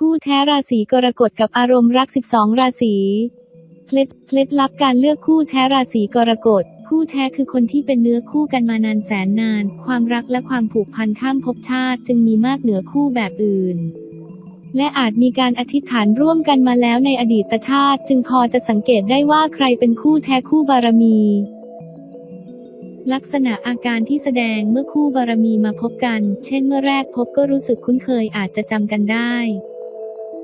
คู่แท้ราศีกรกฎกับอารมณ์รัก 12 ราศีเคล็ดเคล็ดลับการเลือกคู่แท้ราศีกรกฎคู่แท้คือคนที่เป็นเนื้อคู่กันมานานแสนนาน ความรักและความผูกพันข้ามภพชาติ จึงมีมากเหนือคู่แบบอื่น และอาจมีการอธิษฐานร่วมกันมาแล้วในอดีตชาติ จึงพอจะสังเกตได้ว่าใครเป็นคู่แท้คู่บารมี ลักษณะอาการที่แสดงเมื่อคู่บารมีมาพบกัน เช่นเมื่อแรกพบก็รู้สึกคุ้นเคยอาจจะจำกันได้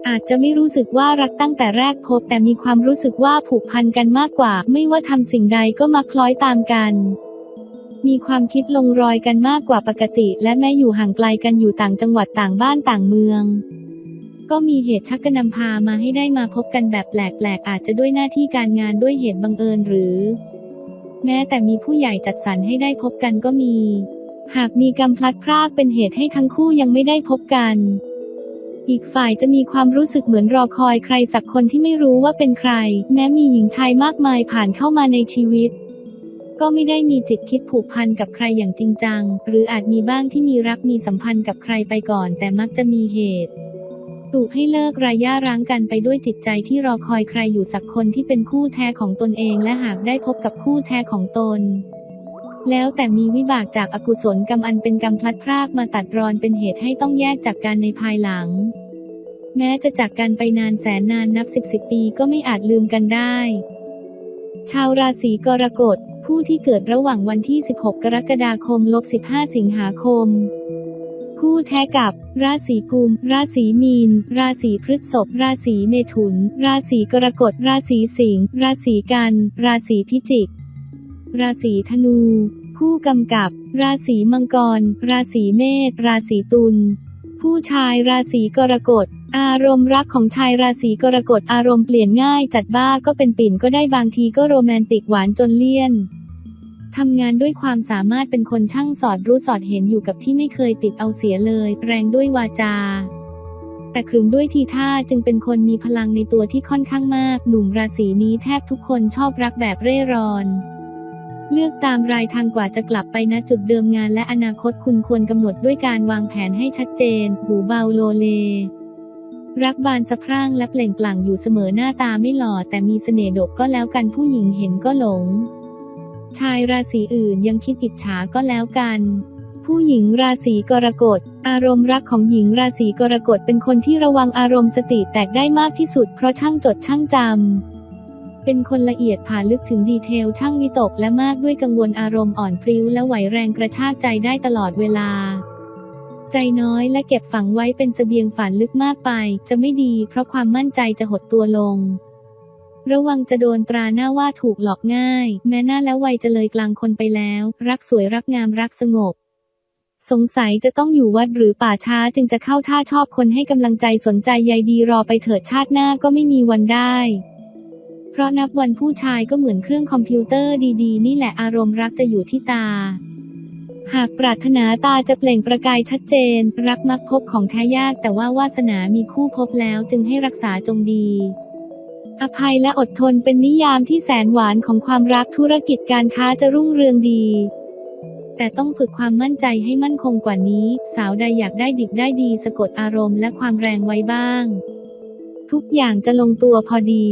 อาจจะไม่รู้สึกว่ารักตั้งแต่แรกพบ แต่มีความรู้สึกว่าผูกพันกันมากกว่า ไม่ว่าทำสิ่งใดก็มาคล้อยตามกัน มีความคิดลงรอยกันมากกว่าปกติ และแม้อยู่ห่างไกลกันอยู่ต่างจังหวัดต่างบ้านต่างเมือง ก็มีเหตุชักกระนำพามาให้ได้มาพบกันแบบแปลกๆ อาจจะด้วยหน้าที่การงานด้วยเหตุบังเอิญหรือ แม้แต่มีผู้ใหญ่จัดสรรให้ได้พบกันก็มี หากมีกรรมพลัดพรากเป็นเหตุให้ทั้งคู่ยังไม่ได้พบกัน อีกฝ่ายจะมีความรู้สึกเหมือนรอคอยใครสักคนที่ไม่รู้ว่าเป็นใคร แม้มีหญิงชายมากมายผ่านเข้ามาในชีวิต ก็ไม่ได้มีจิตคิดผูกพันกับใครอย่างจริงจัง หรืออาจมีบ้างที่มีรักมีสัมพันธ์กับใครไปก่อน แต่มักจะมีเหตุถูกให้เลิกรายย่าร้างกันไปด้วยจิตใจที่รอคอยใครอยู่สักคนที่เป็นคู่แท้ของตนเองและหากได้พบกับคู่แท้ของตน แล้วแต่มีวิบากจากอากุศลกรรมอันเป็นกรรมพลัดพรากมาตัดรอนเป็นเหตุให้ต้องแยกจากกันในภายหลัง แม้จะจากกันไปนานแสนนานนับสิบสิบปีก็ไม่อาจลืมกันได้ ชาวราศีกรกฎ ผู้ที่เกิดระหว่างวันที่ 16 กรกฎาคมลบ15 สิงหาคม คู่แท้กับ ราศีกุม ราศีมีน ราศีพฤษภราศีเมถุน ราศีกรกฎ ราศีสิงห์ราศีกัน ราศีพิจิก ราศีธนู คู่กำกับ ราศีมังกร ราศีเมษราศีตุลผู้ชายราศีกรกฎ อารมณ์รักของชายราศีกรกฎอารมณ์เปลี่ยนง่ายจัดบ้าก็เป็นปิ่นก็ได้บางทีก็โรแมนติกหวานจนเลี่ยนทำงานด้วยความสามารถเป็นคนช่างสอดรู้สอดเห็นอยู่กับที่ไม่เคยติดเอาเสียเลย แรงด้วยวาจา แต่ขรึมด้วยทีท่าจึงเป็นคนมีพลังในตัวที่ค่อนข้างมาก หนุ่มราศีนี้แทบทุกคนชอบรักแบบเร่ร่อนเลือกตามรายทางกว่าจะกลับไปณจุดเดิมงานและอนาคตคุณควรกำหนดด้วยการวางแผนให้ชัดเจน หูเบาโลเล รักบานสะพรั่งและเปล่งปลั่งอยู่เสมอหน้าตาไม่หล่อแต่มีเสน่ห์ดกก็แล้วกันผู้หญิงเห็นก็หลง ชายราศีอื่นยังคิดอิจฉาก็แล้วกัน ผู้หญิงราศีกรกฎ อารมณ์รักของหญิงราศีกรกฎเป็นคนที่ระวังอารมณ์สติแตกได้มากที่สุดเพราะช่างจดช่างจำเป็นคนละเอียดผ่าลึกถึงดีเทลช่างวิตกและมากด้วยกังวลอารมณ์อ่อนพริ้วและไหวแรงกระชากใจได้ตลอดเวลา ใจน้อยและเก็บฝังไว้เป็นเสบียงฝันลึกมากไป จะไม่ดี เพราะความมั่นใจจะหดตัวลง ระวังจะโดนตราหน้าว่าถูกหลอกง่าย แม้หน้าแล้ววัยจะเลยกลางคนไปแล้ว รักสวยรักงามรักสงบ สงสัยจะต้องอยู่วัดหรือป่าช้าจึงจะเข้าท่าชอบคนให้กำลังใจสนใจใยดีรอไปเถิดชาติหน้าก็ไม่มีวันได้เพราะนับวันผู้ชายก็เหมือนเครื่องคอมพิวเตอร์ดีๆ นี่แหละอารมณ์รักจะอยู่ที่ตา หากปรารถนาตาจะเปล่งประกายชัดเจน รักมักพบของแท้ยาก แต่ว่าวาสนามีคู่พบแล้วจึงให้รักษาจงดี อภัยและอดทนเป็นนิยามที่แสนหวานของความรักธุรกิจการค้าจะรุ่งเรืองดี แต่ต้องฝึกความมั่นใจให้มั่นคงกว่านี้ สาวใดอยากได้ดิบได้ดีสะกดอารมณ์และความแรงไว้บ้าง ทุกอย่างจะลงตัวพอดี